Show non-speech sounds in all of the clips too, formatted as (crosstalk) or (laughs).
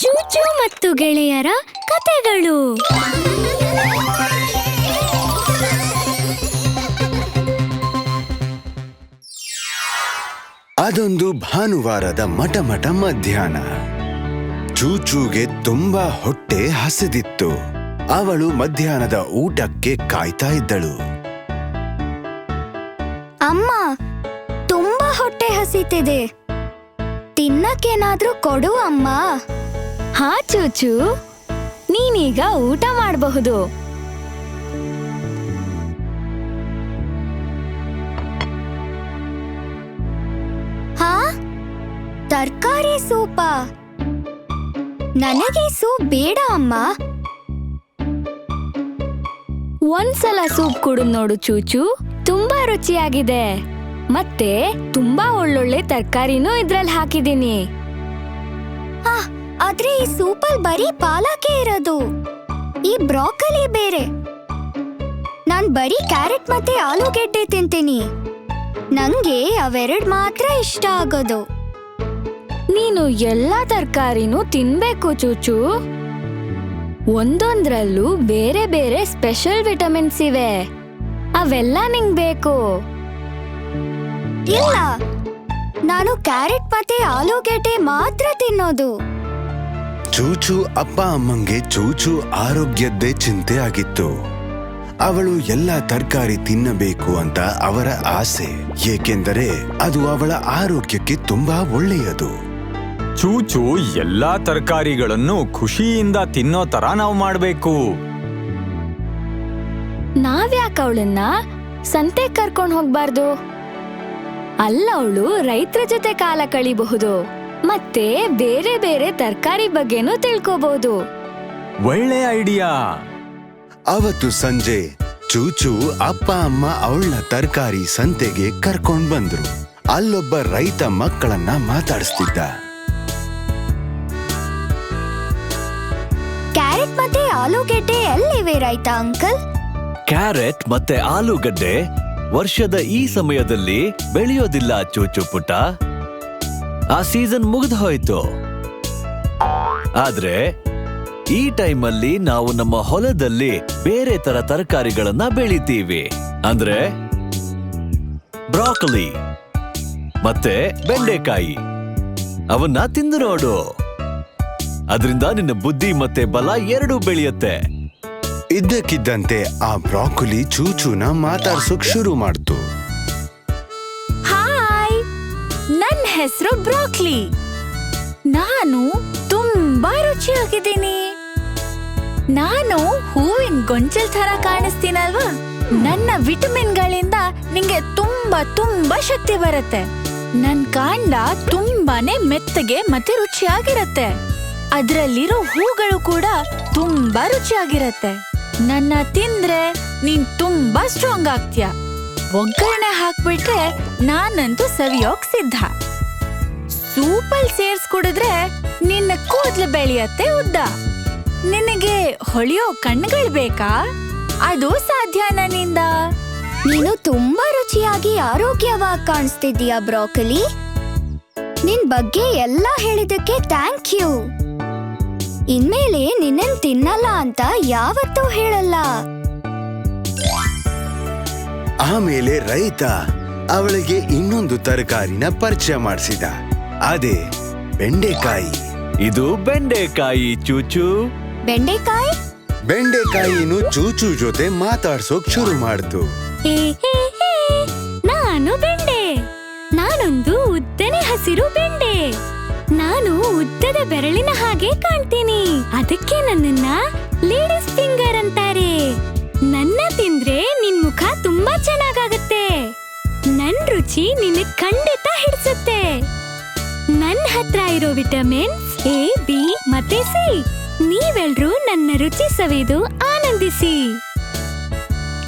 ಚೂಚು ಮತ್ತು ಗೆಳೆಯರ ಕತೆಗಳು. ಅದೊಂದು ಭಾನುವಾರದ ಮಟಮಟ ಮಧ್ಯಾಹ್ನ. ಚೂಚೂಗೆ ತುಂಬಾ ಹೊಟ್ಟೆ ಹಸಿದಿತ್ತು. ಅವಳು ಮಧ್ಯಾಹ್ನದ ಊಟಕ್ಕೆ ಕಾಯ್ತಾ ಇದ್ದಳು. ಅಮ್ಮ ತುಂಬಾ ಹೊಟ್ಟೆ ಹಸಿತಿದೆ. ತಿನ್ನಕ್ಕೇನಾದ್ರೂ ಕೊಡು ಅಮ್ಮ. ಹಾ, ಚೂಚು. ನೀನೀಗ ಊಟ ಮಾಡಬಹುದು. ಹಾ, ತರಕಾರಿ ಸೂಪ. ನನಗೆ ಸೂಪ್ ಬೇಡ ಅಮ್ಮ. ಒಂದ್ಸಲ ಸೂಪ್ ಕುಡಿದ್ ನೋಡು, ಚೂಚು. ತುಂಬಾ ರುಚಿಯಾಗಿದೆ. ಮತ್ತೆ ತುಂಬಾ ಒಳ್ಳೊಳ್ಳೆ ತರಕಾರಿನೂ ಇದ್ರಲ್ಲಿ ಹಾಕಿದೀನಿ ಆದ್ರೆ ಈ ಸೂಪಲ್ ಬರೀ ಪಾಲಕೇ ಇರೋದು. ಈ ಬ್ರಾಕಲಿ ಬೇರೆ. ನಾನ್ ಬರೀ ಕ್ಯಾರೆಟ್ ಮತ್ತೆ ಆಲೂಗೆಡ್ಡೆ ತಿಂತೀನಿ. ನಂಗೆ ಅವೆರಡ್ ಮಾತ್ರ ಇಷ್ಟ ಆಗೋದು. ನೀನು ಎಲ್ಲಾ ತರಕಾರಿನೂ ತಿನ್ಬೇಕು ಚೂಚು. ಒಂದೊಂದ್ರಲ್ಲೂ ಬೇರೆ ಬೇರೆ ಸ್ಪೆಷಲ್ ವಿಟಮಿನ್ಸ್ ಇವೆ. ಅವೆಲ್ಲ ನಿಂಗ್ ಬೇಕು. ಇಲ್ಲ. ನಾನು ಕ್ಯಾರೆಟ್ ಮತ್ತೆ ಆಲೂಗೆಡ್ಡೆ ಮಾತ್ರ ತಿನ್ನೋದು. ಚೂಚು ಅಪ್ಪ ಅಮ್ಮಂಗೆ ಚೂಚು ಆರೋಗ್ಯದ್ದೇ ಚಿಂತೆ ಆಗಿತ್ತು. ಅವಳು ಎಲ್ಲ ತರಕಾರಿ ತಿನ್ನಬೇಕು ಅಂತ ಅವರ ಆಸೆ. ಏಕೆಂದರೆ ಅದು ಅವಳ ಆರೋಗ್ಯಕ್ಕೆ ತುಂಬಾ ಒಳ್ಳೆಯದು. ಚೂಚು ಎಲ್ಲಾ ತರಕಾರಿಗಳನ್ನು ಖುಷಿಯಿಂದ ತಿನ್ನೋ ತರ ನಾವು ಮಾಡಬೇಕು. ನಾವ್ಯಾಕೆ ಅವಳನ್ನ ಸಂತೆ ಕರ್ಕೊಂಡು ಹೋಗ್ಬಾರ್ದು? ಅಲ್ಲ ಅವಳು ರೈತರ ಜೊತೆ ಕಾಲ ಕಳಿಬಹುದು. ಮತ್ತೆ ಬೇರೆ ಬೇರೆ ತರಕಾರಿ ಬಗ್ಗೆನೂ ತಿಳ್ಕೋಬಹುದು ಒಳ್ಳೆ ಐಡಿಯಾ. ಅವತ್ತು ಸಂಜೆ ಚೂಚು ಅಪ್ಪ ಅಮ್ಮ ಅವಳ ತರಕಾರಿ ಸಂತೆಗೆ ಕರ್ಕೊಂಡ್ ಬಂದ್ರು. ಅಲ್ಲೊಬ್ಬ ರೈತ ಮಕ್ಕಳನ್ನ ಮಾತಾಡಿಸ್ತಿದ್ದ. ಕ್ಯಾರೆಟ್ ಮತ್ತೆ ಆಲೂಗಡ್ಡೆ ಎಲ್ಲಿವೆ ರೈತ ಅಂಕಲ್? ಕ್ಯಾರೆಟ್ ಮತ್ತೆ ಆಲೂಗಡ್ಡೆ ವರ್ಷದ ಈ ಸಮಯದಲ್ಲಿ ಬೆಳೆಯೋದಿಲ್ಲ ಚೂಚು ಪುಟ್ಟ. ಆ ಸೀಸನ್ ಮುಗಿದು ಹೋಯ್ತು. ಆದ್ರೆ ಈ ಟೈಮಲ್ಲಿ ನಾವು ನಮ್ಮ ಹೊಲದಲ್ಲಿ ಬೇರೆ ತರ ತರಕಾರಿಗಳನ್ನ ಬೆಳಿತೀವಿ. ಅಂದ್ರೆ ಬ್ರಾಕಲಿ ಮತ್ತೆ ಬೆಂಡೆಕಾಯಿ. ಅವನ್ನ ತಿಂದು ನೋಡು. ಅದರಿಂದ ನಿನ್ನ ಬುದ್ಧಿ ಮತ್ತೆ ಬಲ ಎರಡೂ ಬೆಳೆಯುತ್ತೆ. ಇದ್ದಕ್ಕಿದ್ದಂತೆ ಆ ಬ್ರಾಕೊಲಿ ಚೂಚೂನ ಮಾತಾಡ್ಸೋಕ್ ಶುರು ಮಾಡ್ತು. ಬ್ರಾಕ್ಲಿ ನಾನು ತುಂಬಾ ರುಚಿಯಾಗಿದ್ದೀನಿ. ನಾನು ಹೂವಿನ ಗೊಂಚಲ್ ತರ ಕಾಣಿಸ್ತೀನಲ್ವಾ? ನನ್ನ ವಿಟಮಿನ್ಗಳಿಂದ ನಿಂಗೆ ತುಂಬಾ ತುಂಬಾ ಶಕ್ತಿ ಬರುತ್ತೆ. ನನ್ ಕಾಂಡ ತುಂಬಾನೇ ಮೆತ್ತಗೆ ಮತ್ತೆ ರುಚಿಯಾಗಿರತ್ತೆ. ಅದ್ರಲ್ಲಿರೋ ಹೂಗಳು ಕೂಡ ತುಂಬಾ ರುಚಿಯಾಗಿರತ್ತೆ. ನನ್ನ ತಿಂದ್ರೆ ನೀನ್ ತುಂಬಾ ಸ್ಟ್ರಾಂಗ್ ಆಗ್ತೀಯ. ಒಗ್ಗರಣೆ ಹಾಕ್ಬಿಟ್ರೆ ನಾನಂತೂ ಸವಿಯೋಕ್ ಸಿದ್ಧ. ಸೂಪಲ್ ಸೇರ್ಸ್ ಕುಡಿದ್ರೆ ನಿನ್ನ ಕೂದ್ಲು ಬೆಳೆಯತ್ತೆ ಉದ್ದ. ನಿನಗೆ ಹೊಳೆಯೋ ಕಣ್ಗಳು ಬೇಕಾ? ಅದು ಸಾಧ್ಯ ನನ್ನಿಂದ. ನೀನು ತುಂಬಾ ರುಚಿಯಾಗಿ ಆರೋಗ್ಯವಾಗಿ ಕಾಣಿಸ್ತಿದ್ದೀಯ, ಬ್ರೋಕಲಿ? ನಿನ್ ಬಗ್ಗೆ ಎಲ್ಲ ಹೇಳಿದಕ್ಕೆ ಥ್ಯಾಂಕ್ ಯು ಇನ್ಮೇಲೆ ನಿನ್ನನ್ ತಿನ್ನಲ್ಲ ಅಂತ ಯಾವತ್ತೂ ಹೇಳಲ್ಲ. ಆಮೇಲೆ ರೈತ ಅವಳಿಗೆ ಇನ್ನೊಂದು ತರಕಾರಿನ ಪರಿಚಯ ಮಾಡಿಸಿದ. ಅದೇ ಬೆಂಡೆಕಾಯಿ. ಇದು ಬೆಂಡೆಕಾಯಿ ಚೂಚು. ಬೆಂಡೆಕಾಯಿ? ಬೆಂಡೆಕಾಯಿನು ಚೂಚು ಜೊತೆ ಮಾತಾಡ್ಸೋಕ್ ಶುರು ಮಾಡ್ತು. ಹೇ, ಹೇ, ಹೇ, ನಾನು ಬೆಂಡೆ. ನಾನೊಂದು ಉದ್ದನೆ ಹಸಿರು ಬೆಂಡೆ. ನಾನು ಉದ್ದದ ಬೆರಳಿನ ಹಾಗೆ ಕಾಣ್ತೀನಿ. ಅದಕ್ಕೆ ನನ್ನನ್ನ ಲೇಡೀಸ್ ಫಿಂಗರ್ ಅಂತಾರೆ. ನನ್ನ ತಿಂದ್ರೆ ನಿನ್ ಮುಖ ತುಂಬಾ ಚೆನ್ನಾಗಾಗತ್ತೆ. ನನ್ ರುಚಿ ನಿನ್ನ ಖಂಡಿತ ಹಿಡ್ಸುತ್ತೆ. ನನ್ ಹತ್ರ ಇರೋ ವಿಟಮಿನ್ ಎ ಬಿ ಮತ್ತೆ ಸಿ. ನೀವೆಲ್ರೂ ನನ್ನ ರುಚಿ ಸವಿದು ಆನಂದಿಸಿ.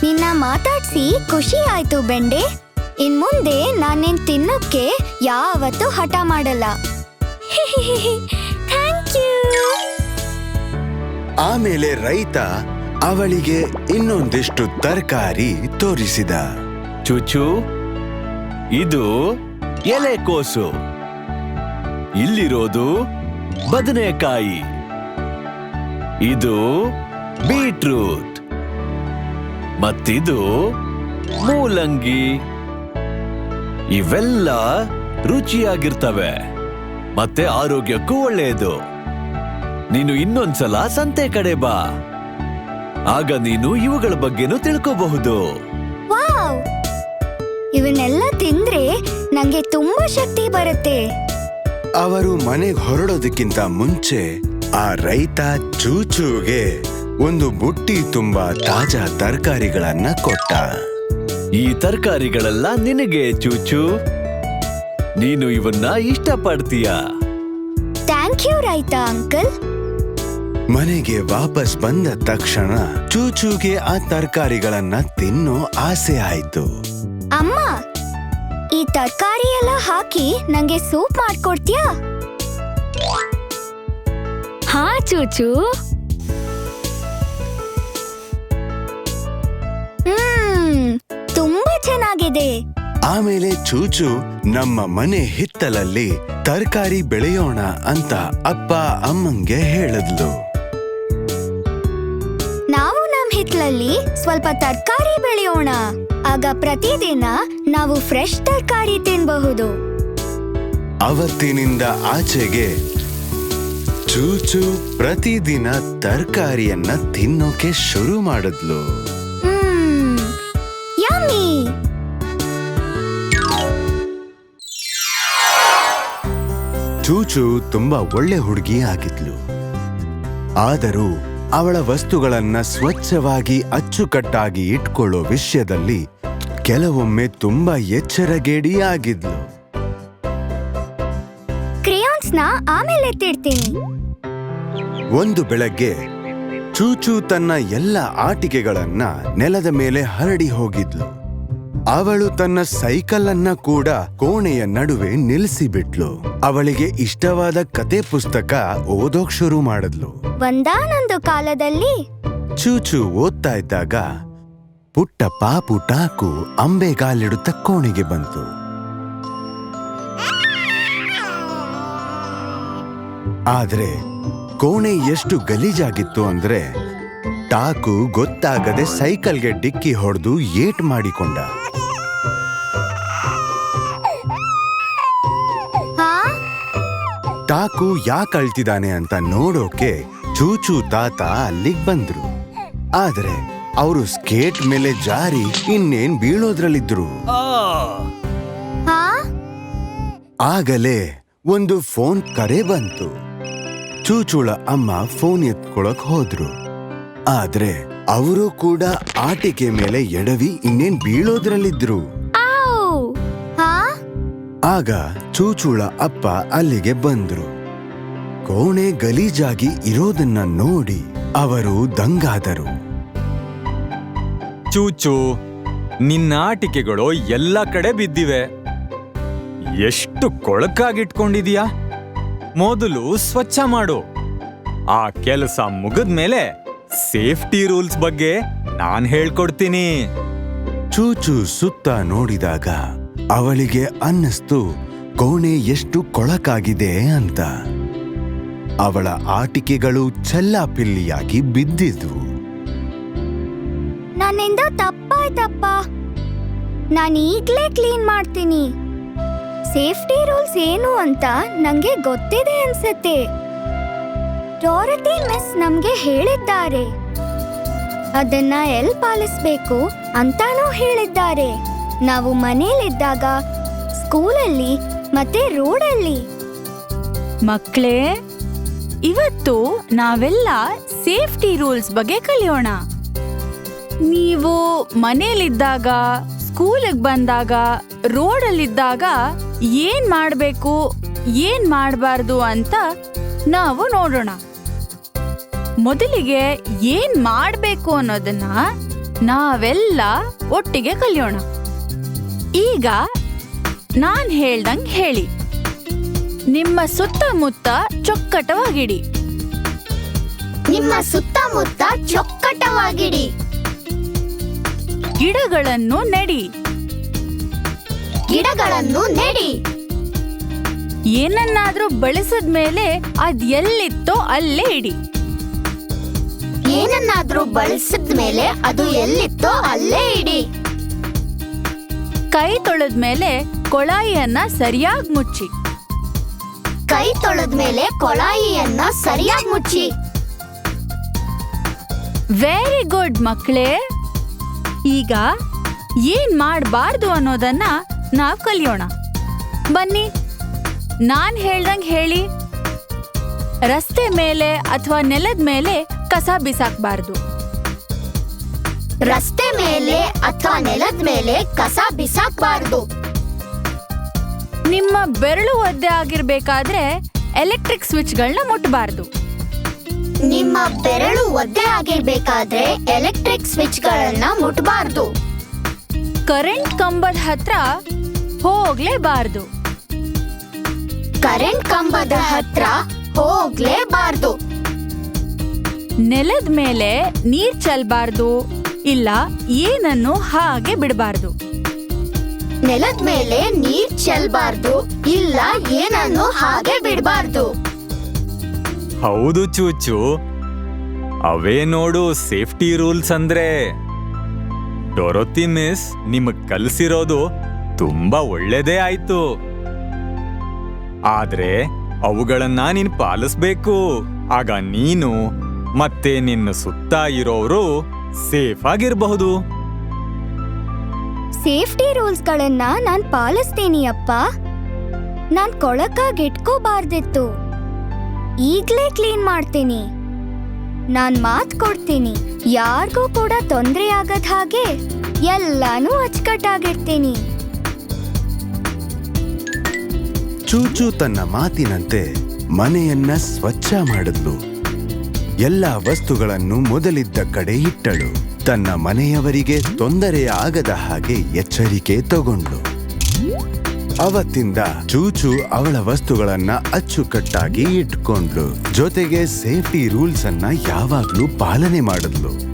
ನಿನ್ನ ಮಾತಾಡ್ಸಿ ಖುಷಿ ಆಯ್ತು ಬೆಂಡೆ. ಇನ್ ಮುಂದೆ ನಾನೇನ್ ತಿನ್ನೋಕೆ ಯಾವತ್ತೂ ಹಠ ಮಾಡಲ್ಲ. (laughs) Thank you. ಆಮೇಲೆ ರೈತ ಅವಳಿಗೆ ಇನ್ನೊಂದಿಷ್ಟು ತರಕಾರಿ ತೋರಿಸಿದ. ಚುಚು ಇದು ಎಲೆಕೋಸು ಇಲ್ಲಿರೋದು ಬದನೆಕಾಯಿ. ಇದು ಬೀಟ್ರೂಟ್. ಮತ್ತಿದು ಮೂಲಂಗಿ. ಇವೆಲ್ಲ ರುಚಿಯಾಗಿರ್ತವೆ. ಮತ್ತೆ ಆರೋಗ್ಯಕ್ಕೂ ಒಳ್ಳೆಯದು. ನೀನು ಇನ್ನೊಂದ್ಸಲ ಸಂತೆ ಕಡೆ ಬಾ. ಆಗ ನೀನು ಇವುಗಳ ಬಗ್ಗೆನೂ ತಿಳ್ಕೋಬಹುದು. ಇವನ್ನೆಲ್ಲ ತಿಂದ್ರೆ ನಂಗೆ ತುಂಬಾ ಶಕ್ತಿ ಬರುತ್ತೆ. ಅವರು ಮನೆಗೆ ಹೊರಡೋದಕ್ಕಿಂತ ಮುಂಚೆ ಆ ರೈತ ಚೂಚೂಗೆ ಒಂದು ಬುಟ್ಟಿ ತುಂಬಾ ತಾಜಾ ತರಕಾರಿಗಳನ್ನ ಕೊಟ್ಟ. ಈ ತರಕಾರಿಗಳೆಲ್ಲ ನಿನಗೆ ಚೂಚು? ನೀನು ಇವನ್ನ ಇಷ್ಟಪಡ್ತೀಯ? ಥ್ಯಾಂಕ್ ಯು ರೈತ ಅಂಕಲ್. ಮನೆಗೆ ವಾಪಸ್ ಬಂದ ತಕ್ಷಣ ಚೂಚೂಗೆ ಆ ತರಕಾರಿಗಳನ್ನ ತಿನ್ನೋ ಆಸೆ ಆಯ್ತು. ಅಮ್ಮ ಈ ತರಕಾರಿ ಎಲ್ಲ ಹಾಕಿ ನಂಗೆ ಸೂಪ್ ಮಾಡ್ಕೊಡ್ತೀಯಾ? ಹಾ ಚೂಚು. ಹ್ಮ್ ತುಂಬಾ ಚೆನ್ನಾಗಿದೆ. ಆಮೇಲೆ ಚೂಚು ನಮ್ಮ ಮನೆ ಹಿತ್ತಲಲ್ಲಿ ತರಕಾರಿ ಬೆಳೆಯೋಣ ಅಂತ ಅಪ್ಪ ಅಮ್ಮಂಗೆ ಹೇಳಿದ್ಲು. ನಾವು ನಮ್ ಹಿತ್ತಲಲ್ಲಿ ಸ್ವಲ್ಪ ತರಕಾರಿ ಬೆಳೆಯೋಣ. ಆಗ ಪ್ರತಿದಿನ ನಾವು ಫ್ರೆಶ್ ತರಕಾರಿ ತಿನ್ಬಹುದು. ಅವತ್ತಿನಿಂದ ಆಚೆಗೆ ಚೂಚು ಪ್ರತಿದಿನ ತರಕಾರಿಯನ್ನ ತಿನ್ನೋಕೆ ಶುರು ಮಾಡಿದ್ಲು. ಚೂಚು ತುಂಬಾ ಒಳ್ಳೆ ಹುಡುಗಿ ಆಗಿದ್ಲು. ಆದರೂ ಅವಳ ವಸ್ತುಗಳನ್ನ ಸ್ವಚ್ಛವಾಗಿ ಅಚ್ಚುಕಟ್ಟಾಗಿ ಇಟ್ಕೊಳ್ಳೋ ವಿಷಯದಲ್ಲಿ ಕೆಲವೊಮ್ಮೆ ತುಂಬಾ ಎಚ್ಚರಗೇಡಿಯಾಗಿದ್ಲು. ಕ್ರೇಯಾನ್ಸ್ನ ಆಮೇಲೆ ಎತ್ತಿಡ್ತೀನಿ. ಒಂದು ಬೆಳಗ್ಗೆ ಚೂಚೂ ತನ್ನ ಎಲ್ಲ ಆಟಿಕೆಗಳನ್ನ ನೆಲದ ಮೇಲೆ ಹರಡಿ ಹೋಗಿದ್ಲು. ಅವಳು ತನ್ನ ಸೈಕಲ್ ಅನ್ನ ಕೂಡ ಕೋಣೆಯ ನಡುವೆ ನಿಲ್ಲಿಸಿಬಿಟ್ಲು. ಅವಳಿಗೆ ಇಷ್ಟವಾದ ಕತೆ ಪುಸ್ತಕ ಓದೋಕ್ ಶುರು ಮಾಡಿದ್ಲು. ಒಂದಾನೊಂದು ಕಾಲದಲ್ಲಿ? ಚೂಚು ಓದ್ತಾ ಇದ್ದಾಗ ಪುಟ್ಟ ಪಾಪು ಟಾಕು ಅಂಬೆಗಾಲಿಡುತ್ತ ಕೋಣೆಗೆ ಬಂತು. ಆದ್ರೆ ಕೋಣೆ ಎಷ್ಟು ಗಲೀಜಾಗಿತ್ತು ಅಂದ್ರೆ ಟಾಕು ಗೊತ್ತಾಗದೆ ಸೈಕಲ್ಗೆ ಡಿಕ್ಕಿ ಹೊಡೆದು ಏಟ್ ಮಾಡಿಕೊಂಡ. ಟಾಕು ಯಾಕೆ ಅಳ್ತಿದ್ದಾನೆ ಅಂತ ನೋಡೋಕೆ ಚೂಚು ತಾತ ಅಲ್ಲಿಗೆ ಬಂದ್ರು. ಆದ್ರೆ ಅವರು ಸ್ಕೇಟ್ ಮೇಲೆ ಜಾರಿ ಇನ್ನೇನ್ ಬೀಳೋದ್ರಲ್ಲಿದ್ರು. ಹಾ ಆಗಲೇ ಒಂದು ಫೋನ್ ಕರೆ ಬಂತು. ಚೂಚುಳ ಅಮ್ಮ ಫೋನ್ ಎತ್ಕೊಳಕ್ ಹೋದ್ರು. ಆದ್ರೆ ಅವರು ಕೂಡ ಆಟಿಕೆ ಮೇಲೆ ಎಡವಿ ಇನ್ನೇನ್ ಬೀಳೋದ್ರಲ್ಲಿದ್ರು. ಆಗ ಚೂಚೂಳ ಅಪ್ಪ ಅಲ್ಲಿಗೆ ಬಂದ್ರು. ಕೋಣೆ ಗಲೀಜಾಗಿ ಇರೋದನ್ನ ನೋಡಿ ಅವರು ದಂಗಾದರು. ಚೂಚು ನಿನ್ನ ಆಟಿಕೆಗಳು ಎಲ್ಲ ಕಡೆ ಬಿದ್ದಿವೆ. ಎಷ್ಟು ಕೊಳಕಾಗಿಟ್ಕೊಂಡಿದೀಯಾ? ಮೊದಲು ಸ್ವಚ್ಛ ಮಾಡು. ಆ ಕೆಲಸ ಮುಗಿದ್ಮೇಲೆ ಸೇಫ್ಟಿ ರೂಲ್ಸ್ ಬಗ್ಗೆ ನಾನ್ ಹೇಳ್ಕೊಡ್ತೀನಿ. ಚೂಚು ಸುತ್ತ ನೋಡಿದಾಗ ಅವಳಿಗೆ ಅನ್ನಿಸ್ತು, ಕೋಣೆ ಎಷ್ಟು ಕೊಳಕಾಗಿದೆ ಅಂತ. ಅವಳ ಆಟಿಕೆಗಳು ಚೆಲ್ಲಾಪಿಲ್ಲಿಯಾಗಿ ಬಿದ್ದಿದ್ವು. ನನ್ನಿಂದ ತಪ್ಪಾಯ್ತಪ್ಪ. ನಾನು ಈಗ್ಲೇ ಕ್ಲೀನ್ ಮಾಡ್ತೀನಿ. ಸೇಫ್ಟಿ ರೂಲ್ಸ್ ಏನು ಅಂತ ನಂಗೆ ಗೊತ್ತಿದೆ ಅನ್ಸತ್ತೆ. ಡಾರತಿ ಮಿಸ್ ನಮ್ಗೆ ಹೇಳಿದ್ದಾರೆ. ಅದನ್ನ ಎಲ್ ಪಾಲಿಸ್ಬೇಕು ಅಂತಾನೂ ಹೇಳಿದ್ದಾರೆ. ನಾವು ಮನೇಲಿದ್ದಾಗ ಸ್ಕೂಲಲ್ಲಿ ಮತ್ತೆ ರೋಡಲ್ಲಿ. ಮಕ್ಕಳೇ, ಇವತ್ತು ನಾವೆಲ್ಲ ಸೇಫ್ಟಿ ರೂಲ್ಸ್ ಬಗ್ಗೆ ಕಲಿಯೋಣ. ನೀವು ಮನೇಲಿದ್ದಾಗ ಸ್ಕೂಲಿಗೆ ಬಂದಾಗ, ರೋಡಲ್ಲಿದ್ದಾಗ ಏನ್ ಮಾಡಬೇಕು, ಏನ್ ಮಾಡಬಾರ್ದು ಅಂತ ನಾವು ನೋಡೋಣ. ಮೊದಲಿಗೆ ಏನ್ ಮಾಡಬೇಕು ಅನ್ನೋದನ್ನ ನಾವೆಲ್ಲ ಒಟ್ಟಿಗೆ ಕಲಿಯೋಣ. ಈಗ ನಾನ್ ಹೇಳ್ದಂಗ್ ಹೇಳಿ. ನಿಮ್ಮ ಸುತ್ತಮುತ್ತ ಚೊಕ್ಕಟವಾಗಿಡಿ. ನಿಮ್ಮ ಸುತ್ತಮುತ್ತ ಚೊಕ್ಕಟವಾಗಿಡಿ. ಗಿಡಗಳನ್ನು ನೆಡಿ. ಗಿಡಗಳನ್ನು ನೆಡಿ. ಏನನ್ನಾದ್ರೂ ಬಳಸಿದ್ಮೇಲೆ ಅದ್ ಎಲ್ಲಿತ್ತೋ ಅಲ್ಲೇ ಇಡಿ. ಏನನ್ನಾದ್ರೂ ಬಳಸಿದ್ಮೇಲೆ ಅದು ಎಲ್ಲಿತ್ತೋ ಅಲ್ಲೇ ಇಡಿ. ಕೈ ತೊಳೆದ ಮೇಲೆ ಕೊಳಾಯಿಯನ್ನ ಸರಿಯಾಗಿ ಮುಚ್ಚಿ. ಕೈ ತೊಳೆದ ಮೇಲೆ ಕೊಳಾಯಿಯನ್ನ ಸರಿಯಾಗಿ ಮುಚ್ಚಿ. ವೆರಿ ಗುಡ್ ಮಕ್ಕಳೇ. ಈಗ ಏನ್ ಮಾಡಬಾರ್ದು ಅನ್ನೋದನ್ನ ನಾವು ಕಲಿಯೋಣ. ಬನ್ನಿ ನಾನ್ ಹೇಳ್ದಂಗ್ ಹೇಳಿ. ರಸ್ತೆ ಮೇಲೆ ಅಥವಾ ನೆಲದ ಮೇಲೆ ಕಸ ಬಿಸಾಕ್ಬಾರ್ದು. ರಸ್ತೆ ಮೇಲೆ ಅಥವಾ ನೆಲದ ಮೇಲೆ ಕಸ ಬಿಸಾಕ್ಬಾರ್ದು. ನಿಮ್ಮ ಬೆರಳು ಒದ್ದೆ ಆಗಿರ್ಬೇಕಾದ್ರೆ ಎಲೆಕ್ಟ್ರಿಕ್ ಸ್ವಿಚ್ಗಳನ್ನ ಮುಟ್ಟಬಾರ್ದು ನಿಮ್ಮ ಬೆರಳು ಒದ್ದೆ ಆಗಿರ್ಬೇಕಾದ್ರೆ ಎಲೆಕ್ಟ್ರಿಕ್ ಸ್ವಿಚ್ಗಳನ್ನ ಮುಟ್ಟಬಾರ್ದು ಕರೆಂಟ್ ಕಂಬದ ಹತ್ರ ಹೋಗ್ಲೇಬಾರ್ದು. ಕರೆಂಟ್ ಕಂಬದ ಹತ್ರ ಹೋಗ್ಲೇಬಾರ್ದು. ನೆಲದ ಮೇಲೆ ನೀರ್ ಚೆಲ್ಬಾರ್ದು. ಇಲ್ಲ ಏನನ್ನು ಹಾಗೆ ಬಿಡಬಾರ್ದು. ನೆಲದ ಮೇಲೆ ನೀರ್ ಚೆಲ್ಬಾರ್ದು ಇಲ್ಲ ಏನನ್ನು ಹಾಗೆ ಬಿಡಬಾರ್ದು. ಹೌದು ಚೂಚು. ಅವೇ ನೋಡು ಸೇಫ್ಟಿ ರೂಲ್ಸ್ ಅಂದ್ರೆ. ಡೊರೊತಿ ಮಿಸ್ ನಿಮಗ್ ಕಲ್ಸಿರೋದು ತುಂಬಾ ಒಳ್ಳೇದೇ ಆಯ್ತು. ಆದ್ರೆ ಅವುಗಳನ್ನ ನೀನ್ ಪಾಲಿಸ್ಬೇಕು. ಆಗ ನೀನು ಮತ್ತೆ ನಿನ್ನ ಸುತ್ತ ಇರೋರು ಸೇಫ್ ಆಗಿರಬಹುದು ಸೇಫ್ಟಿ ರೂಲ್ಸ್ಗಳನ್ನ ನಾನ್ ಪಾಲಿಸ್ತೀನಿ ಅಪ್ಪ. ನಾನ್ ಕೊಳಕಾಗಿ ಇಟ್ಕೋಬಾರ್ದಿತ್ತು. ಈಗ್ಲೇ ಕ್ಲೀನ್ ಮಾಡ್ತೀನಿ. ನಾನ್ ಮಾತ್ ಕೊಡ್ತೀನಿ. ಯಾರಿಗೂ ಕೂಡ ತೊಂದ್ರೆ ಆಗದ ಹಾಗೆ ಎಲ್ಲಾನು ಅಚ್ಚುಕಟ್ಟಾಗಿರ್ತೀನಿ. ಚೂಚು ತನ್ನ ಮಾತಿನಂತೆ ಮನೆಯನ್ನ ಸ್ವಚ್ಛ ಮಾಡಿದ್ಲು. ಎಲ್ಲ ವಸ್ತುಗಳನ್ನು ಮೊದಲಿದ್ದ ಕಡೆ ಇಟ್ಟಳು. ತನ್ನ ಮನೆಯವರಿಗೆ ತೊಂದರೆ ಆಗದ ಹಾಗೆ ಎಚ್ಚರಿಕೆ ತಗೊಂಡ್ಳು ಅವತ್ತಿಂದ ಚೂಚು ಅವಳ ವಸ್ತುಗಳನ್ನ ಅಚ್ಚುಕಟ್ಟಾಗಿ ಇಟ್ಕೊಂಡ್ಲು ಜೊತೆಗೆ ಸೇಫ್ಟಿ ರೂಲ್ಸ್ ಅನ್ನ ಯಾವಾಗ್ಲೂ ಪಾಲನೆ ಮಾಡಿದ್ಲು